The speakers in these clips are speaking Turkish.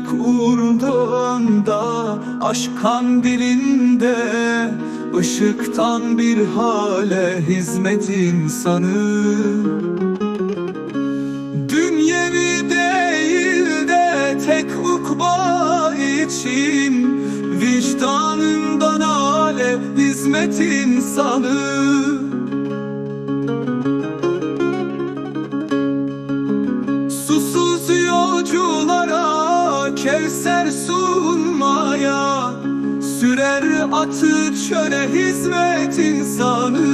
etmek uğrunda Aşk kandilinde ışıktan bir hale hizmet insanı. Dünyevi değil de tek ukba için Vicdanından ale hizmet insanı Sürer atı çöle hizmet insanı.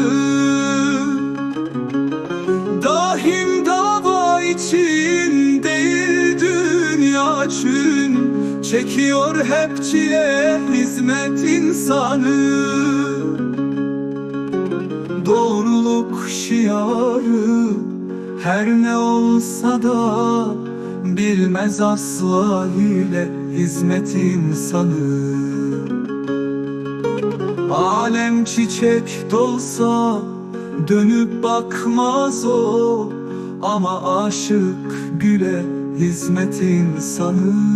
Dahim dava için değil dünya için Çekiyor hep çile hizmet insanı. Doğruluk şiarı her ne olsa da Bilmez asla hile hizmet insanı Alem çiçek dolsa dönüp bakmaz o. Ama aşık güle hizmet insanı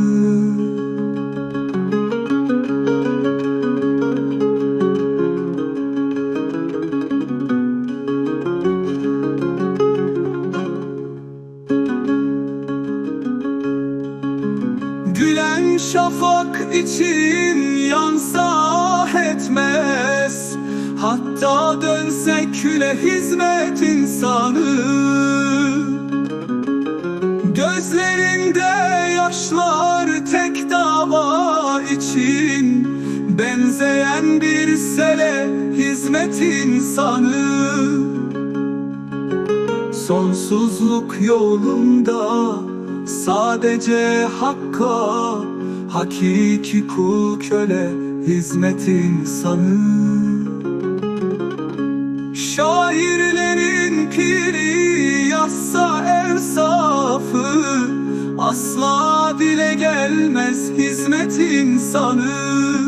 hizmet insanı. Sonsuzluk yolunda sadece hakka Hakiki kul köle hizmet insanı. Şairlerin piri yazsa evsafı Asla dile gelmez hizmet insanı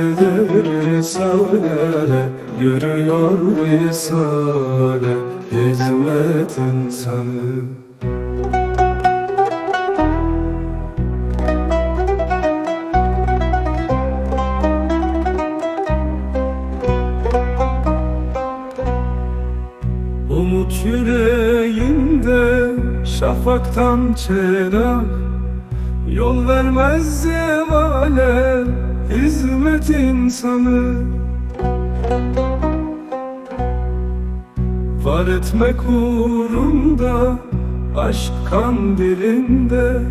biridir Risale Yürüyor Risale, hizmet insanı Umut yüreğinde şafaktan çerak Yol vermez zevale hizmet insanı Var etmek uğrunda aşk kandilinde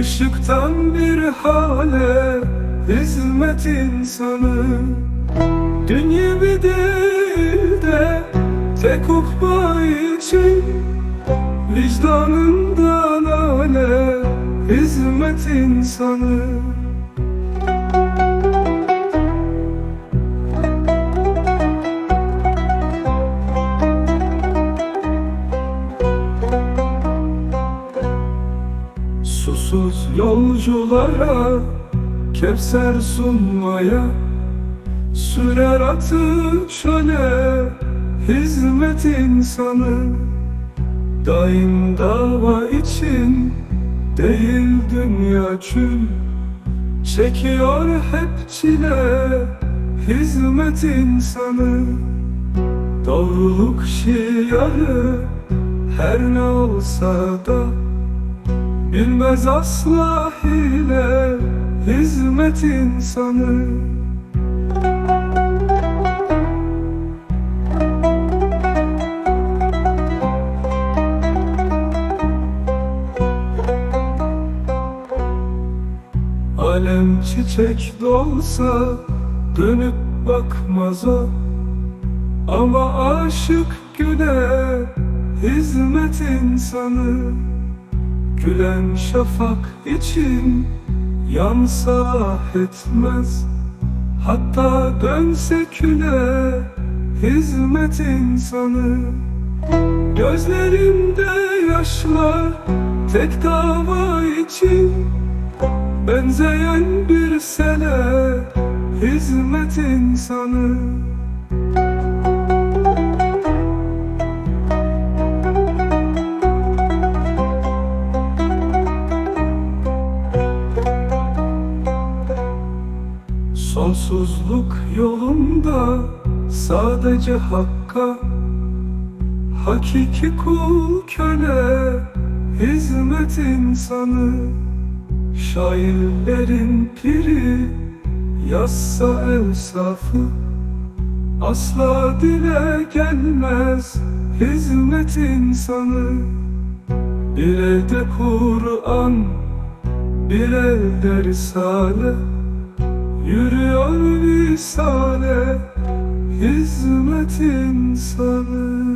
Işıktan bir hale hizmet insanı Dünyevi değil de tek ukba için Vicdanından ale hizmet insanı yolculara Kevser sunmaya Sürer atı çöle Hizmet insanı. Daim dava için Değil dünya çül Çekiyor hep çile Hizmet insanı. Doğruluk şiarı Her ne olsa da Bilmez asla hile Hizmet insanı. Alem çiçek dolsa Dönüp bakmaz o Ama aşık güle hizmet insanı Gülen şafak için yansa etmez. Hatta dönse küle hizmet insanı. Gözlerimde yaşlar tek dava için Benzeyen bir sele hizmet insanı Sonsuzluk yolunda sadece hakka. Hakiki kul köle hizmet insanı. Şairlerin piri yazsa evsafı Asla dile gelmez hizmet insanı. Bir elde Kur'an bir elde Risale Yürüyor visale hizmet insanı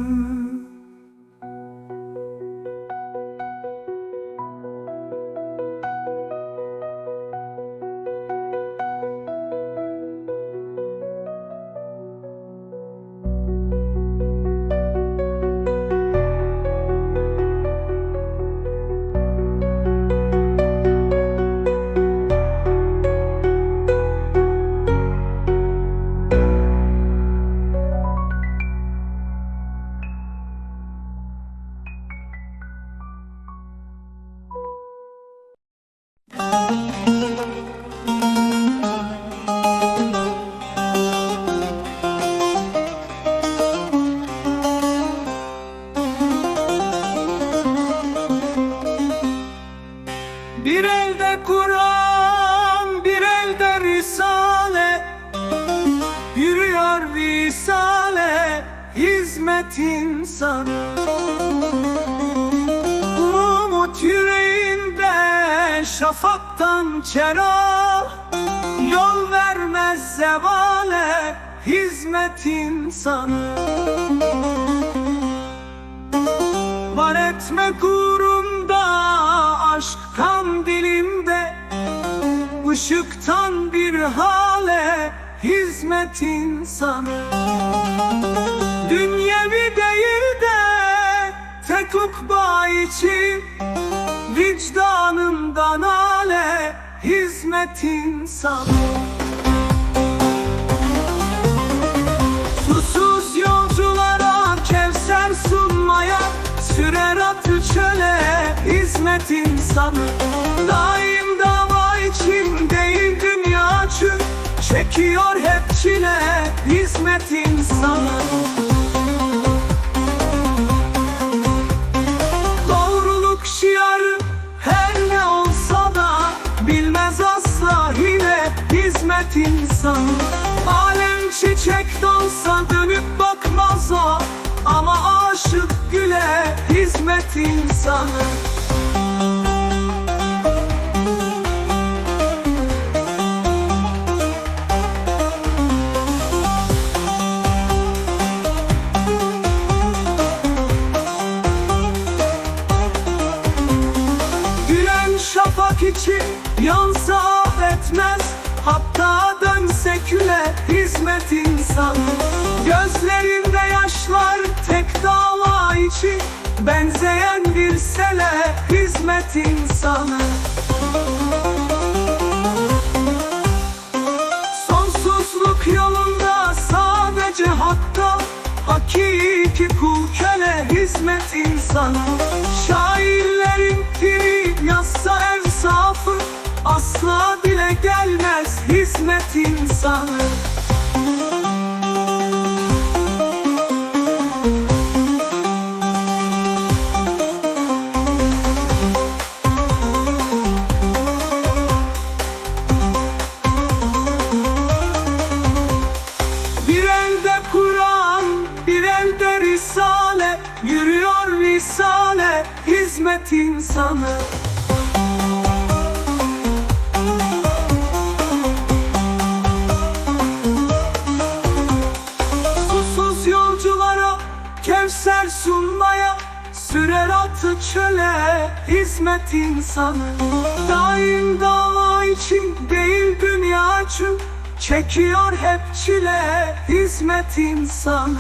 etmek uğrunda aşk kan dilimde Işıktan bir hale hizmet insanı. Dünyevi değil de tek ukba için Vicdanından ale hizmet insanı Sürer atı çöle hizmet insanı. Daim dava için değil dünya çün Çekiyor hep çile hizmet insanı. Doğruluk şiarı her ne olsa da Bilmez asla hile hizmet insanı hizmet insanı Sonsuzluk yolunda sadece hakka Hakiki kul köle hizmet insanı. Şairlerin piri yazsa evsafı Asla dile gelmez hizmet insanı Hizmet insanı. Daim dava için değil dünya için. Çekiyor hep çile Hizmet insanı.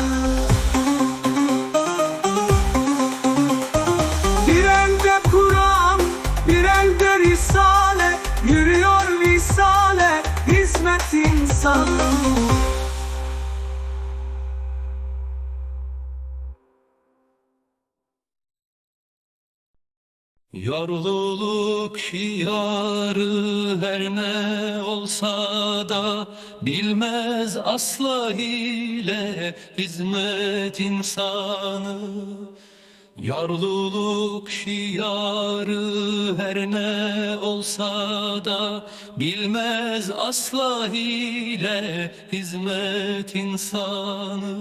Bir elde Kur'an, bir elde Risale. Yürüyor visale, hizmet insanı Yorululuk şiarı her ne olsa da Bilmez asla hile hizmet insanı. Yorululuk şiarı her ne olsa da Bilmez asla hile hizmet insanı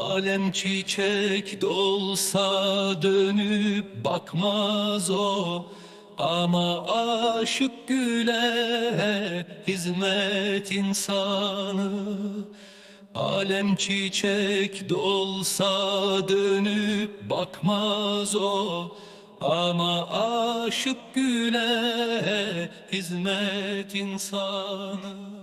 Alem çiçek dolsa dönüp bakmaz o. Ama aşık güle hizmet insanı. Alem çiçek dolsa dönüp bakmaz o. Ama aşık güle hizmet insanı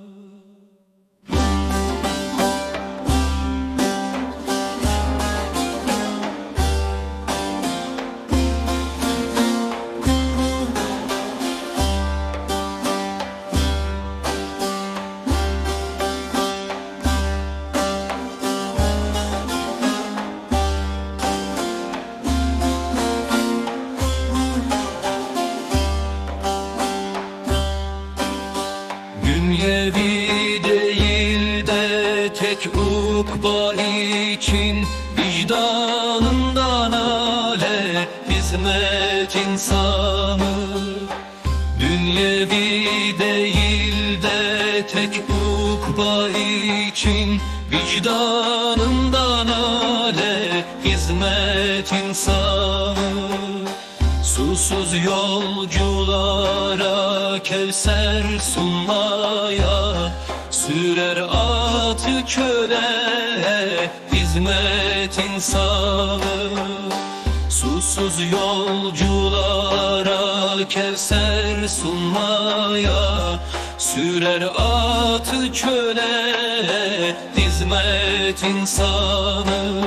insanı. Dünyevi değil de tek ukba için Vicdanından ale hizmet insanı. Susuz yolculara kevser sunmaya Sürer atı çöle hizmet insanı Susuz yolculara kevser sunmaya Sürer atı çöle hizmet insanı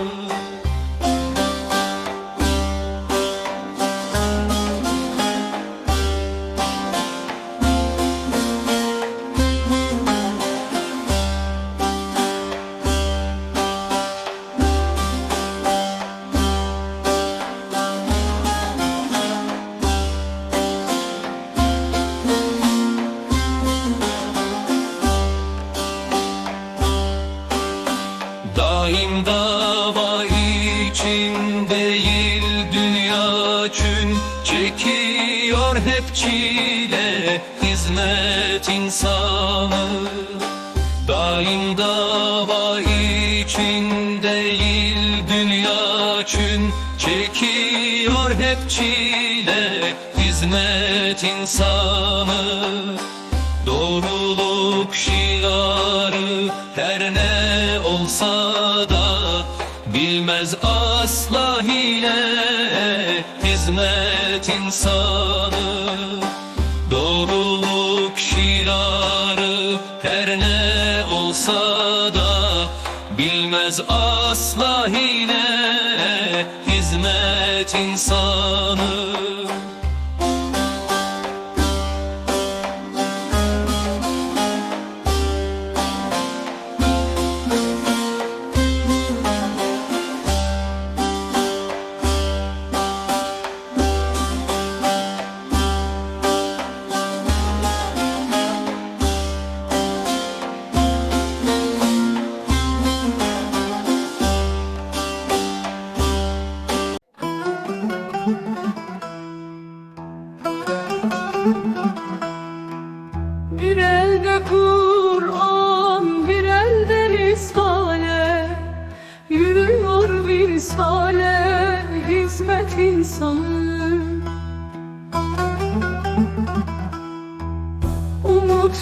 hizmet insanı Doğruluk şiarı her ne olsa da Bilmez asla hile hizmet insanı. Doğruluk şiarı her ne olsa da Bilmez asla hile hizmet insanı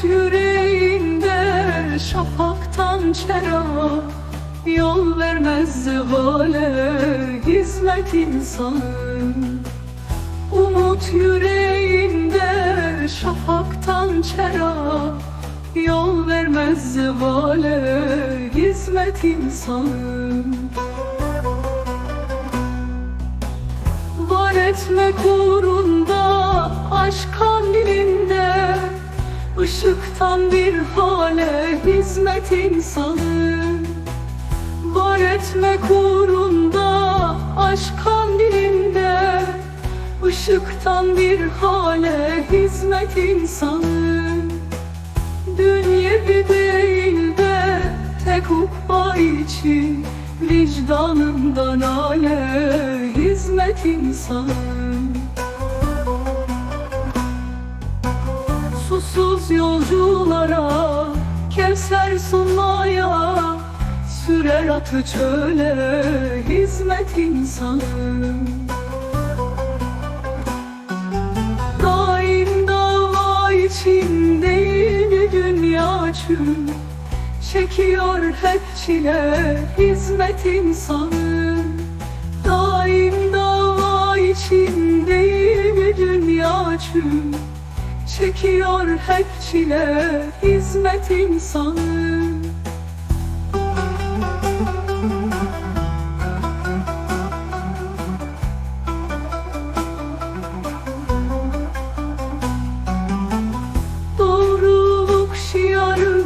Yüreğinde şafaktan çera Yol vermez zevale hizmet insanı. Umut yüreğinde şafaktan çera Yol vermez zevale hizmet insanı. Var etmek uğrunda aşk kandilinde Işıktan bir hale hizmet insanı. Var etmek uğrunda aşk kandilinde Işıktan bir hale hizmet insanı. Dünyevi değil de tek ukba için Vicdanından ale hizmet insanı Susuz yolculara Kevser sunmaya Sürer atı çöle Hizmet insanı. Daim dava için değil dünya çün Çekiyor hep çile hizmet insanı. Daim dava için değil dünya çün Çekiyor hep çile hizmet insanı. Doğruluk şiarı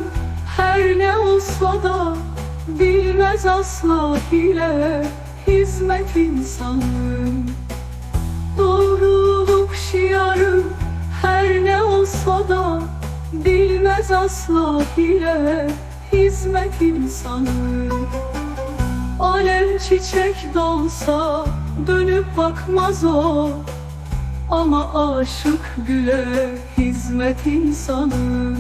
her ne olsa da Bilmez asla hile hizmet insanı. Doğruluk şiarı her ne olsa da Bilmez asla hile hizmet insanı. Alev çiçek dolsa dönüp bakmaz o. Ama aşık güle hizmet insanı.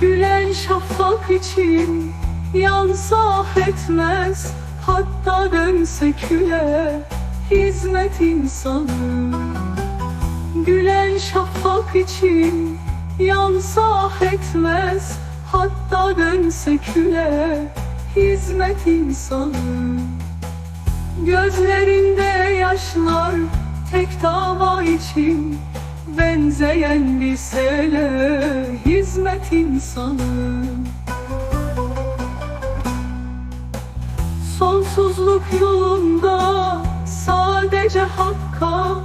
Gülen şafak için yansa etmez. Hatta dönse küle hizmet insanı Gülen şafak için yansa etmez. Hatta dönse küle hizmet insanı. Gözlerinde yaşlar tek dava için Benzeyen bir sele hizmet insanı. Sonsuzluk yolunda sadece hakka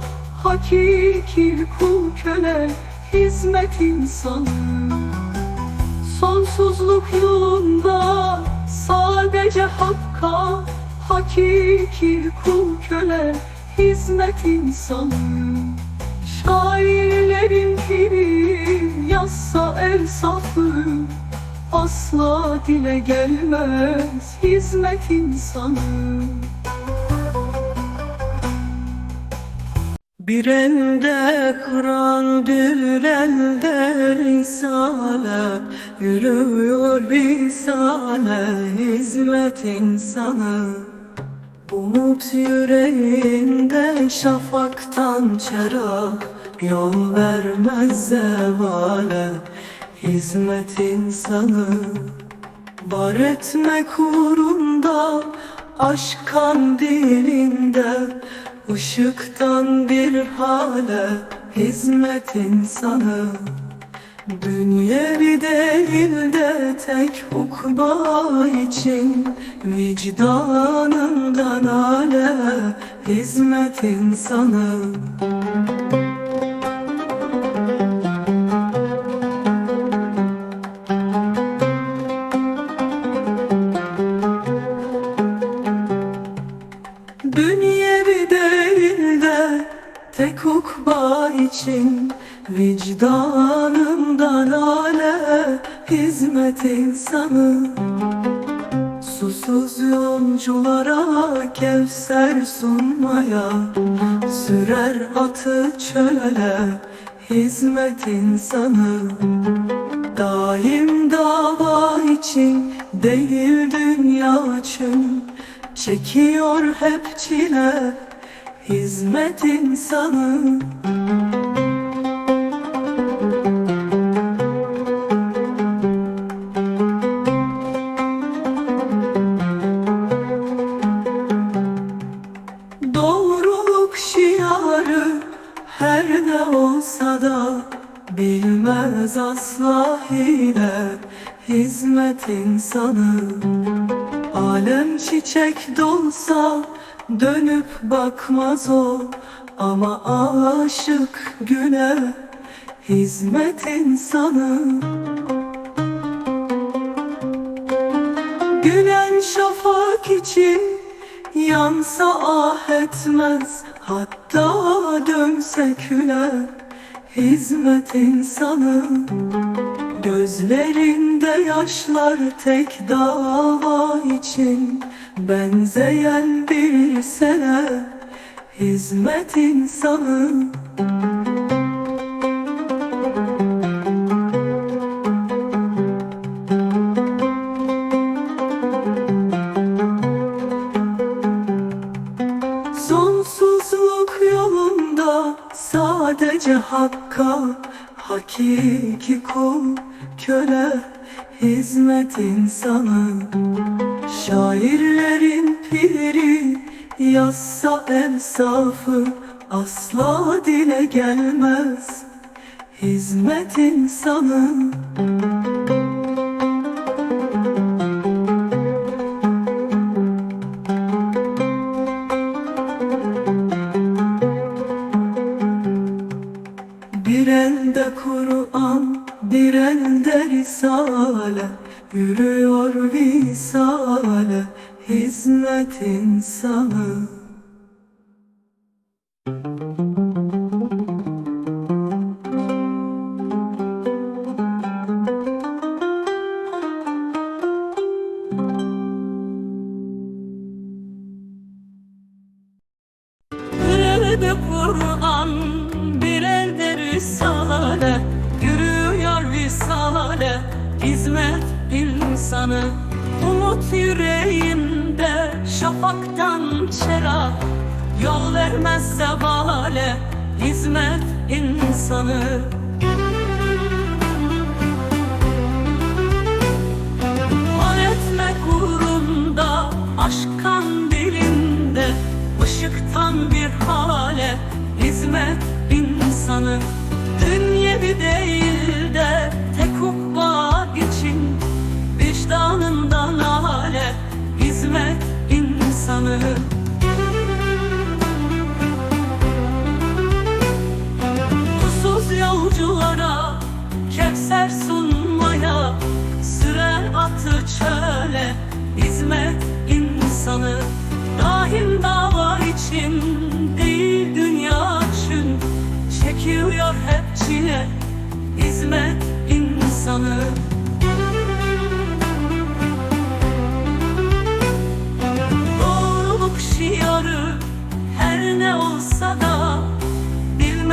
Hakiki kul köle hizmet insanı. Sonsuzluk yolunda sadece hakka Hakiki kul köle hizmet insanı. Şairlerin piri yazsa el safı Asla dile gelmez hizmet insanı Bir elde Kur'an bir elde Risale Yürüyor Risale Hizmet insanı. Umut yüreğinde şafaktan çırak Yol vermez zevale Hizmet insanı. Var etmek uğrunda Aşk kandilinde Işıktan bir hale Hizmet insanı Dünyevi değil de tek ukba için Vicdanından ale hizmet insanı için Vicdanından ale hizmet insanı. Susuz yolculara kevser sunmaya Sürer atı çöle hizmet insanı. Daim dava için değil dünya için Çekiyor hep çile hizmet insanı dönüp bakmaz o Ama aşık güle hizmet insanı. Gülen şafak için yansa ah etmez Hatta dönse küle hizmet insanı. Gözlerinde yaşlar tek dava için Benzeyen bir sene hizmet insanı. Sonsuzluk yolunda sadece hakka Hakiki kul köle hizmet insanı. Şairlerin piri yazsa ensafı Asla dile gelmez. Hizmet insanı insanı. Umut yüreğinde şafaktan çera. Yol vermez zevale, hizmet insanı. Var etmek uğrunda aşkan dilinde. Işıktan bir hale hizmet insanı. Dünyevi değil Vicdanından hale hizmet insanı. Susuz yolculara Kevser sunmaya Sürer atı çöle Hizmet insanı. Daim dava için Değil dünya için Çekiyor hep çile Hizmet insanı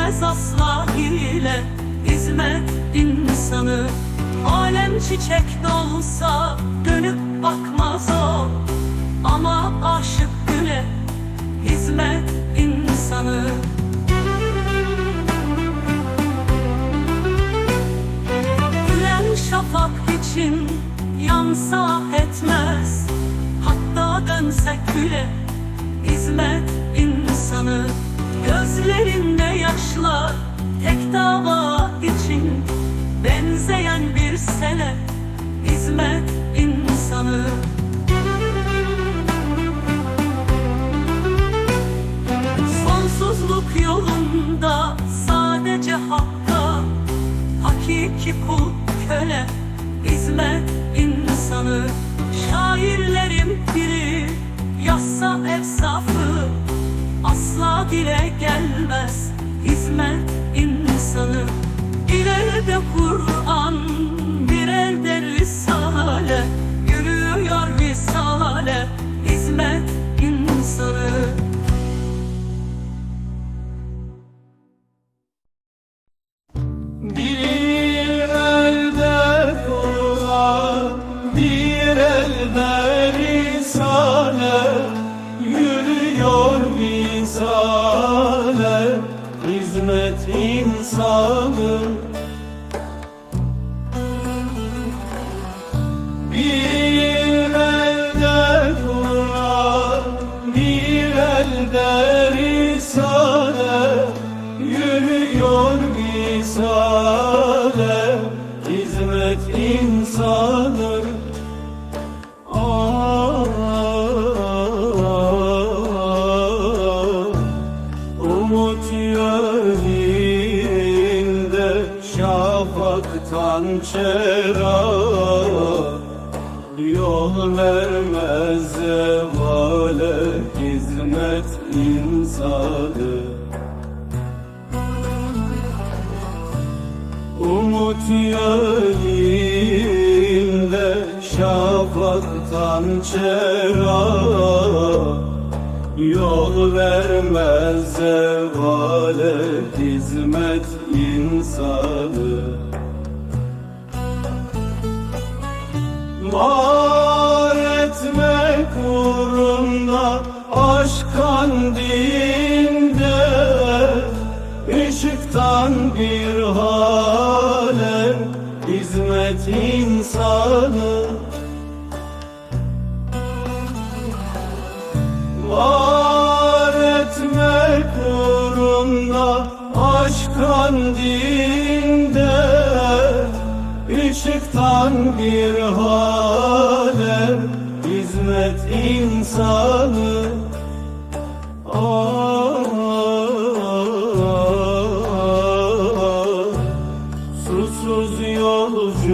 Bilmez asla hile Hizmet insanı. Alem çiçek dolsa Dönüp bakmaz o. Ama aşık güle Hizmet insanı. Gülen şafak için Yansa etmez. Hatta dönse küle hizmet insanı Gözlerinde yaşlar tek dava için Benzeyen bir sene hizmet insanı. Sonsuzluk yolunda sadece hakka Hakiki kul köle hizmet insanı. Şairlerin piri yazsa efsafı Asla dile gelmez. Hizmet insanı Bir elde Kur'an bir elde Risale şafaktan çera Yol vermez zevale hizmet insanı. Var etmek uğrunda aşk kandilinde Işıktan bir hale hizmet insanı Işıktan bir hale hizmet insanı. Ah, Susuz yolculara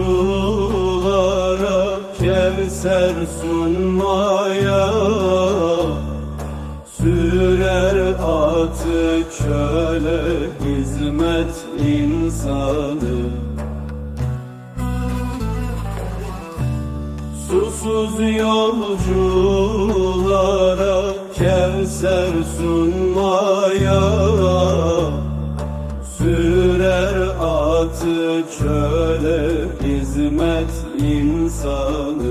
Kevser sunmaya Sürer atı çöle hizmet insanı Susuz yolculara Kevser sunmaya. Sürer atı çöle hizmet insanı